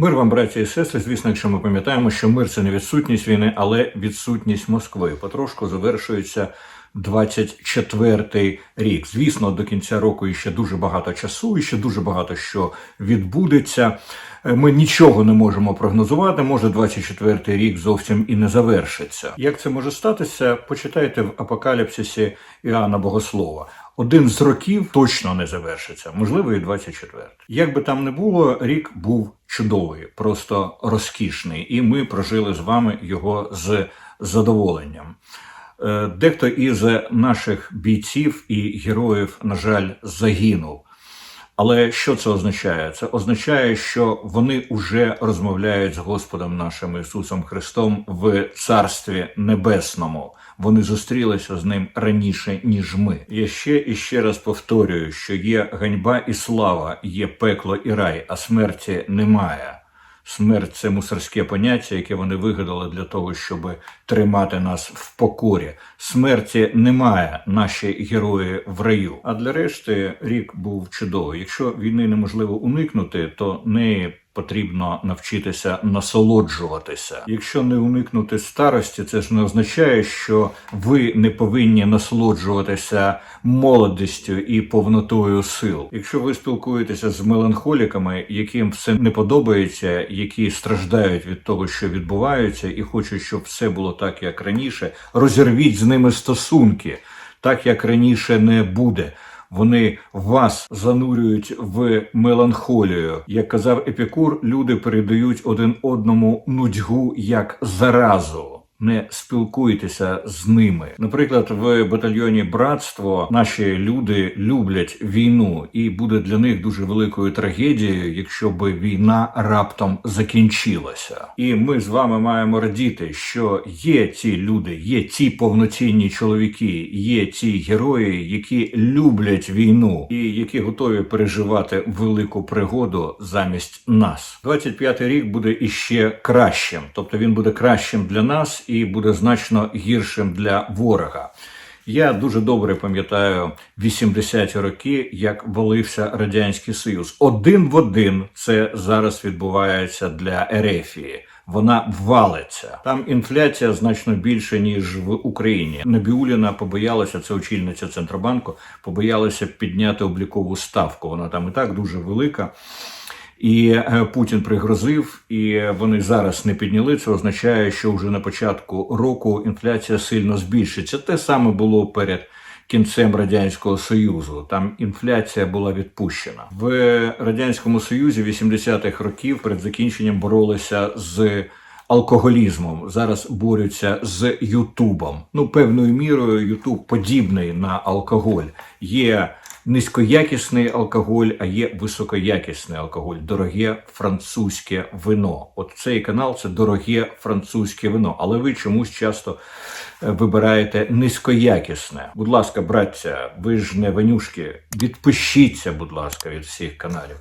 Мир вам, браті і сестри. Звісно, якщо ми пам'ятаємо, що мир це не відсутність війни, але відсутність Москви. Потрошку завершується 24-й рік. Звісно, до кінця року ще дуже багато часу, і ще дуже багато що відбудеться. Е, Ми нічого не можемо прогнозувати. Може, 24-й рік зовсім і не завершиться. Як це може статися? Почитайте в апокаліпсисі Іоанна Богослова. Один з років точно не завершиться, можливо, і 24. Як би там не було, рік був чудовий, просто розкішний, і ми прожили з вами його з задоволенням. Е, Дехто із наших бійців і героїв, на жаль, загинув. Але що це означає? Це означає, що вони вже розмовляють з Господом нашим Ісусом Христом в Царстві Небесному. Вони зустрілися з ним раніше, ніж ми. Я ще і ще раз повторюю, що є ганьба і слава, є пекло і рай, а смерті немає. Смерть це мусорське поняття, яке вони вигадали для того, щоб тримати нас в покорі. Смерті немає, наші герої в раю. А для решти рік був чудовий. Якщо війни неможливо уникнути, то неї потрібно навчитися насолоджуватися. Якщо не уникнути старості, це ж не означає, що ви не повинні насолоджуватися молодістю і повнотою сил. Якщо ви спілкуєтеся з меланхоліками, яким все не подобається, які страждають від того, що відбувається, і хочуть, щоб все було так, як раніше, розірвіть з ними стосунки, так як раніше не буде. Вони вас занурюють в меланхолію. Як казав Епікур, люди передають один одному нудьгу як заразу. Не спілкуйтеся з ними. Наприклад, в батальйоні Братство наші люди люблять війну, і буде для них дуже великою трагедією, якщо би війна раптом закінчилася. І ми з вами маємо радіти, що є ті люди, є ті повноцінні чоловіки, є ті герої, які люблять війну і які готові переживати велику пригоду замість нас. 25-й рік буде іще кращим, тобто він буде кращим для нас і буде значно гіршим для ворога. Я дуже добре пам'ятаю 80-ті роки, як валився радянський союз. Один в один це зараз відбувається для Ерефії. Вона валиться. Там інфляція значно більше ніж в Україні. Набіуліна побоялася, це очільниця центробанку, побоялася підняти облікову ставку. Вона там і так дуже велика. І е, Путін пригрозив, і вони зараз не підняли. Це означає, що вже на початку року інфляція сильно збільшиться. Те саме було перед кінцем радянського союзу. Там інфляція була відпущена в радянському союзі 80-х років перед закінченням боролися з. Алкоголізмом зараз борються з Ютубом. Ну, певною мірою Ютуб подібний на алкоголь. Є низькоякісний алкоголь, а є високоякісний алкоголь, дороге французьке вино. От цей канал це дороге французьке вино, але ви чомусь часто е, вибираєте низькоякісне. Будь ласка, браття, ви ж не ванюшки, відпишіться, будь ласка, від всіх каналів.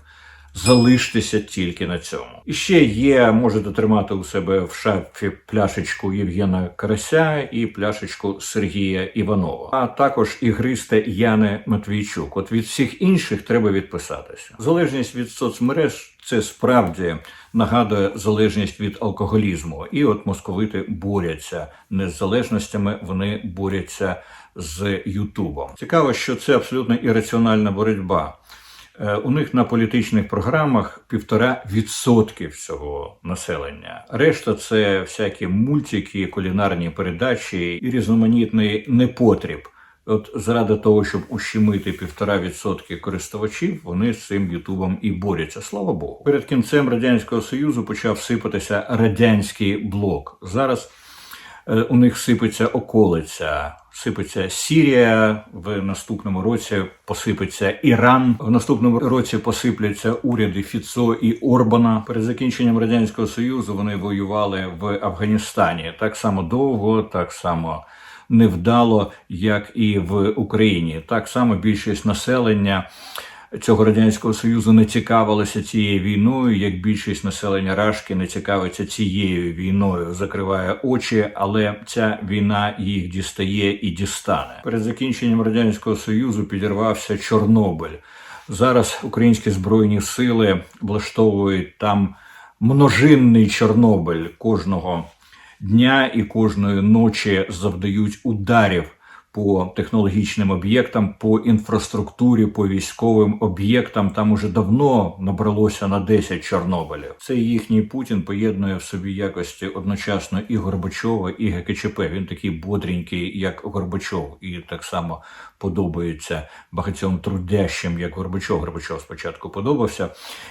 Залиштеся тільки на цьому. І ще є, можете тримати у себе в шапці пляшечку Євгена Карася і пляшечку Сергія Іванова, а також ігристе Яни Матвійчук. От від всіх інших треба відписатися. Залежність від соцмереж це справді нагадує залежність від алкоголізму. І от московити борються не з залежностями, вони борються з Ютубом. Цікаво, що це абсолютно ірраціональна боротьба. Е, У них на політичних програмах півтора відсотки всього населення. Решта це всякі мультики, кулінарні передачі і різноманітний непотріб. От заради того, щоб ущемити півтора відсотки користувачів, вони з цим Ютубом і борються. Слава Богу. Перед кінцем радянського союзу почав сипатися радянський блок. Зараз у них сипеться околиця, сипеться Сірія. В наступному році посипеться Іран. В наступному році посипляться уряди Фіцо і Орбана. Перед закінченням радянського союзу вони воювали в Афганістані так само довго, так само невдало, як і в Україні. Так само більшість населення цього радянського союзу не цікавилася цією війною, як більшість населення Рашки не цікавиться цією війною, закриває очі, але ця війна їх дістає і дістане. Перед закінченням радянського союзу підірвався Чорнобиль. Зараз українські збройні сили влаштовують там множинний Чорнобиль кожного дня і кожної ночі завдають ударів по технологічним об'єктам, по інфраструктурі, по військовим об'єктам. Там уже давно набралося на 10 Чорнобилів. Цей їхній Путін поєднує в собі якості одночасно і Горбачова, і ГКЧП. Він такий бодренький, як Горбачов, і так само подобається багатьом трудящим, як Горбачов. Горбачов спочатку подобався,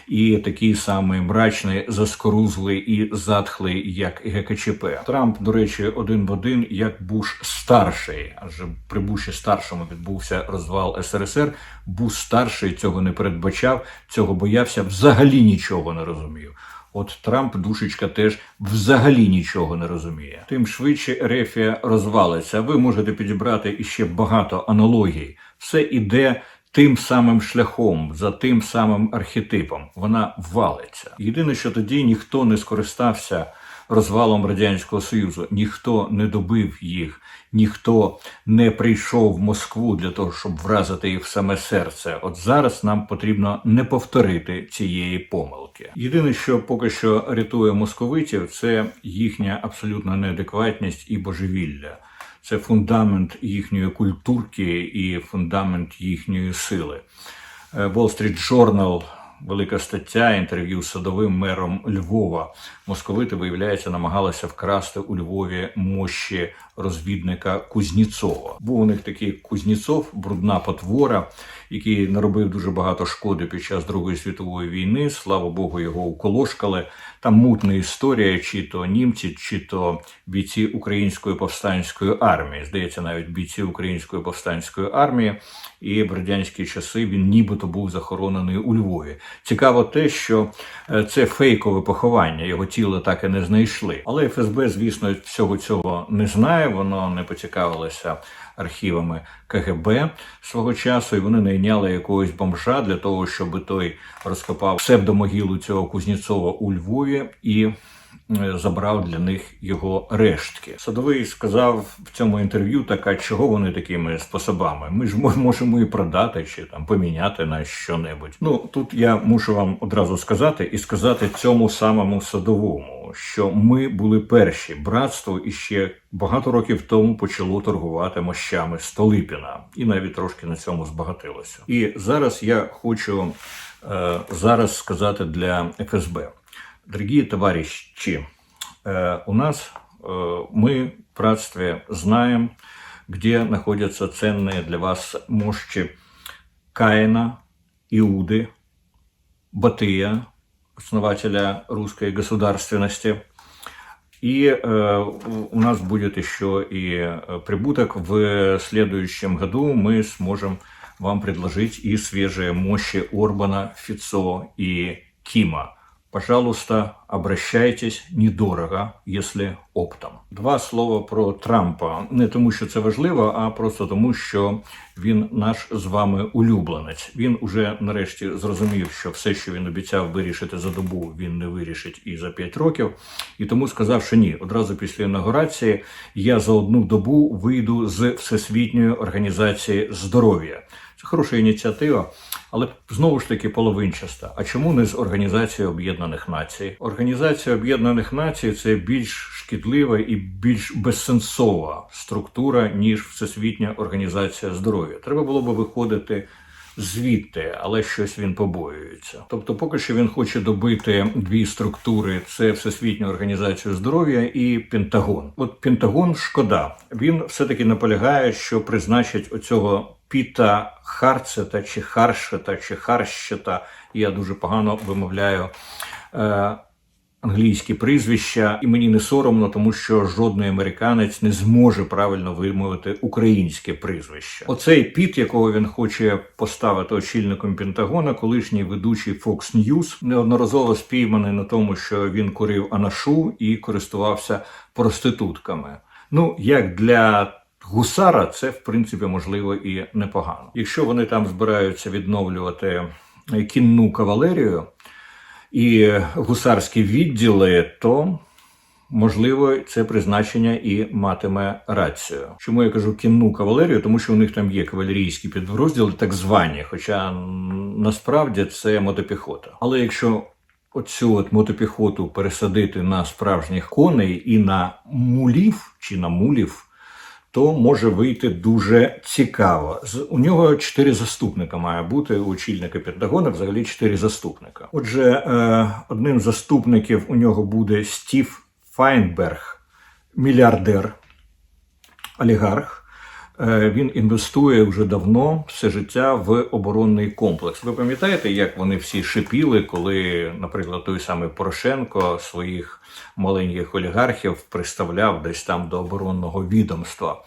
і такий самий мрачний, заскорузлий і затхлий, як ГКЧП. Трамп, до речі, один в один, як Буш старший, адже при Буші старшому відбувся розвал СРСР. Буш старший цього не передбачав, цього боявся, взагалі нічого не розумів. От Трамп душечка теж взагалі нічого не розуміє. Тим швидше Рефія розвалиться. Ви можете підібрати іще багато аналогій. Все іде тим самим шляхом, за тим самим архетипом. Вона валиться. Єдине, що тоді ніхто не скористався розвалом радянського союзу, ніхто не добив їх, ніхто не прийшов в Москву для того, щоб вразити їх в саме серце. От зараз нам потрібно не повторити цієї помилки. Єдине, що поки що рятує московитів, це їхня абсолютна неадекватність і божевілля. Це фундамент їхньої культурки і фундамент їхньої сили. Е, Wall Street Journal велика стаття, інтерв'ю з садовим мером Львова. Московити, виявляється, намагалися вкрасти у Львові мощі розвідника Кузніцова. Був у них такий Кузніцов, брудна потвора, який наробив дуже багато шкоди під час Другої світової війни. Слава Богу, його уколошкали. Там мутна історія, чи то німці, чи то бійці української повстанської армії. Здається, навіть бійці української повстанської армії. І в радянські часи він нібито був захоронений у Львові. Цікаво те, що е, це фейкове поховання, його тіло так і не знайшли. Але ФСБ, звісно, всього цього не знає. Воно не поцікавилося архівами КГБ свого часу, і вони найняли якогось бомжа для того, щоб той розкопав псевдомогілу цього Кузніцова у Львові і забрав для них його рештки. Садовий сказав в цьому інтерв'ю, так, а чого вони такими способами? Ми ж можемо і продати чи там поміняти на що-небудь. Ну тут я мушу вам одразу сказати і сказати цьому самому садовому, що ми були перші. Братство іще багато років тому почало торгувати мощами Столипіна, і навіть трошки на цьому збагатилося. І зараз я хочу е, зараз сказати для ФСБ. Дорогие товарищи, э, у нас э, мы в братстве знаем, где находятся ценные для вас мощи Каина, Иуды, Батыя, основателя русской государственности. И э, у нас будет еще и э, прибуток. В следующем году мы сможем вам предложить и свежие мощи Орбана, Фицо и Кима. Пожалуйста, обращайтесь недорого, если оптом. Два слова про Трампа. Не тому, що це важливо, а просто тому, що він наш з вами улюбленець. Він уже нарешті зрозумів, що все, що він обіцяв вирішити за добу, він не вирішить і за 5 років. І тому сказав, що ні, одразу після інаугурації я за одну добу вийду з Всесвітньої організації здоров'я. Хороша ініціатива, але знову ж таки половинчаста. А чому не з Організацією Об'єднаних Націй? Організація Об'єднаних Націй це більш шкідлива і більш безсенсова структура, ніж Всесвітня організація здоров'я. Треба було би виходити звідти, але щось він побоюється. Тобто, поки що він хоче добити дві структури: це Всесвітню організацію здоров'я і Пентагон. От Пентагон шкода. Він все-таки наполягає, що призначить оцього Піта Харцета чи Харшета чи Харщета. Я дуже погано вимовляю. Е, англійські прізвища, і мені не соромно, тому що жодний американець не зможе правильно вимовити українське прізвище. Оцей піт, якого він хоче поставити очільником Пентагона, колишній ведучий Fox News, неодноразово спійманий на тому, що він курив анашу і користувався проститутками. Ну як для гусара, це в принципі можливо і непогано. Якщо вони там збираються відновлювати кінну кавалерію і гусарські відділи, то можливо це призначення і матиме рацію. Чому я кажу кінну кавалерію? Тому що у них там є кавалерійські підрозділи, так звані, хоча насправді це мотопіхота. Але якщо оцю от мотопіхоту пересадити на справжніх коней і на мулів чи на мулів, то може вийти дуже цікаво. У нього чотири заступника має бути очільника Пентагона, взагалі чотири заступника. Отже, е, одним з заступників у нього буде Стів Файнберг, мільярдер, олігарх. Е, Він інвестує вже давно все життя в оборонний комплекс. Ви пам'ятаєте, як вони всі шипіли, коли, наприклад, той самий Порошенко своїх маленьких олігархів приставляв десь там до оборонного відомства?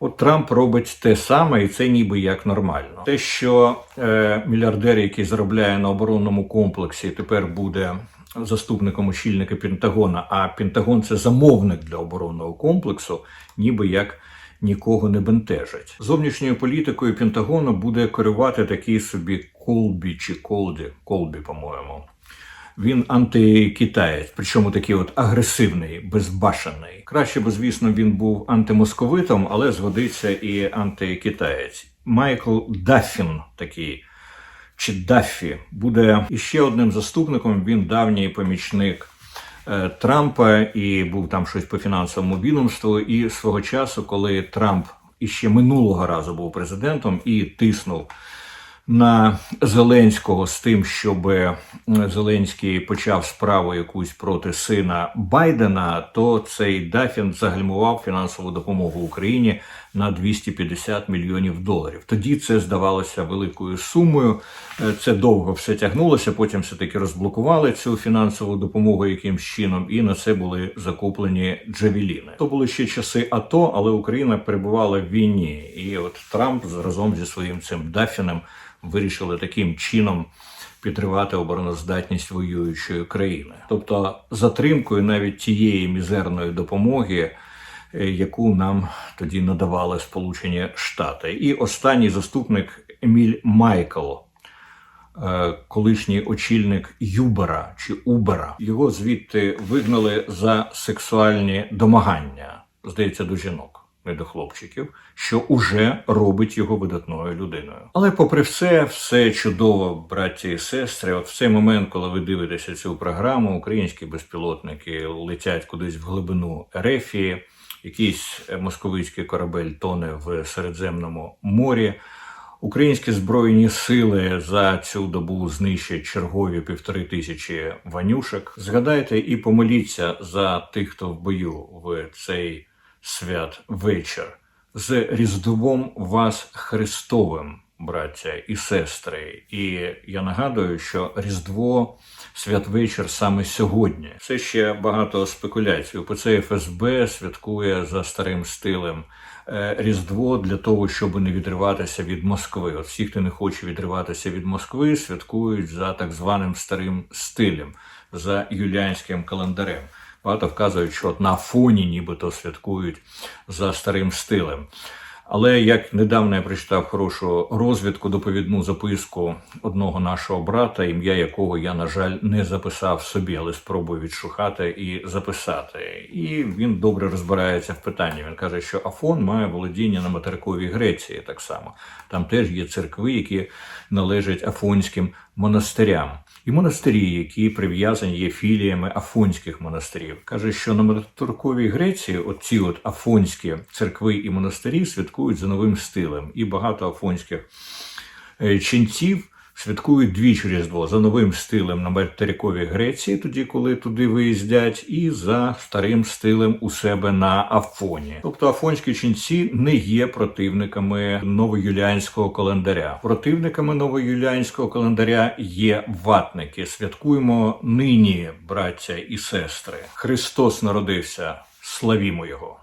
От Трамп робить те саме, і це ніби як нормально. Те, що е, мільярдер, який заробляє на оборонному комплексі, тепер буде заступником очільника Пентагона, а Пентагон це замовник для оборонного комплексу, ніби як нікого не бентежить. Зовнішньою політикою Пентагону буде керувати такий собі Колбі чи Колді, Колбі, по-моєму. Він антикитаєць, причому такий от агресивний, безбашений. Краще би, звісно, він був антимосковитом, але згодиться і антикитаєць. Майкл Даффін такий чи Даффі буде іще одним заступником. Він давній помічник Трампа і був там щось по фінансовому відомству. І свого часу, коли Трамп іще минулого разу був президентом і тиснув на Зеленського з тим, щоб е, Зеленський почав справу якусь проти сина Байдена, то цей Дафін загальмував фінансову допомогу Україні на 250 мільйонів доларів. Тоді це здавалося великою сумою. Е, Це довго все тягнулося. Потім все таки розблокували цю фінансову допомогу якимсь чином, і на це були закуплені джавеліни. То були ще часи АТО, але Україна перебувала в війні, і от Трамп разом зі своїм цим Дафіним вирішили таким чином підривати обороноздатність воюючої країни, тобто затримкою навіть тієї мізерної допомоги. Е, Яку нам тоді надавали Сполучені Штати, і останній заступник Еміль Майкл, е, колишній очільник Юбера чи Убера. Його звідти вигнали за сексуальні домагання, здається, до жінок. Не до хлопчиків, що уже робить його видатною людиною. Але, попри все, все чудово, браті і сестри. От в цей момент, коли ви дивитеся цю програму, українські безпілотники летять кудись в глибину Ерефії, якийсь е, московицький корабель тоне в Середземному морі. Українські збройні сили за цю добу знищать чергові півтори тисячі ванюшек. Згадайте і помоліться за тих, хто в бою в цей свят вечір. З Різдвом вас Христовим, браття і сестри. І я нагадую, що Різдво святвечір саме сьогодні. Це ще багато спекуляцій. УПЦ ФСБ святкує за старим стилем е, Різдво для того, щоб не відриватися від Москви. От всі, хто не хоче відриватися від Москви, святкують за так званим старим стилем, за юліанським календарем. Багато вказують, що на фоні нібито святкують за старим стилем. Але як недавно я прочитав хорошу розвідку, доповідну записку одного нашого брата, ім'я якого я, на жаль, не записав собі, але спробую відшукати і записати. І він добре розбирається в питанні. Він каже, що Афон має володіння на материковій Греції так само. Там теж є церкви, які належать афонським монастирям. І монастирі, які прив'язані є філіями афонських монастирів, каже, що на материковій Греції оці от афонські церкви і монастирі святкують за новим стилем, і багато афонських е, ченців святкують двічі Різдво за новим стилем на материковій Греції, тоді коли туди виїздять, і за старим стилем у себе на Афоні. Тобто афонські ченці не є противниками новоюліанського календаря. Противниками новоюліанського календаря є ватники. Святкуємо нині, браття і сестри. Христос народився. Славімо його.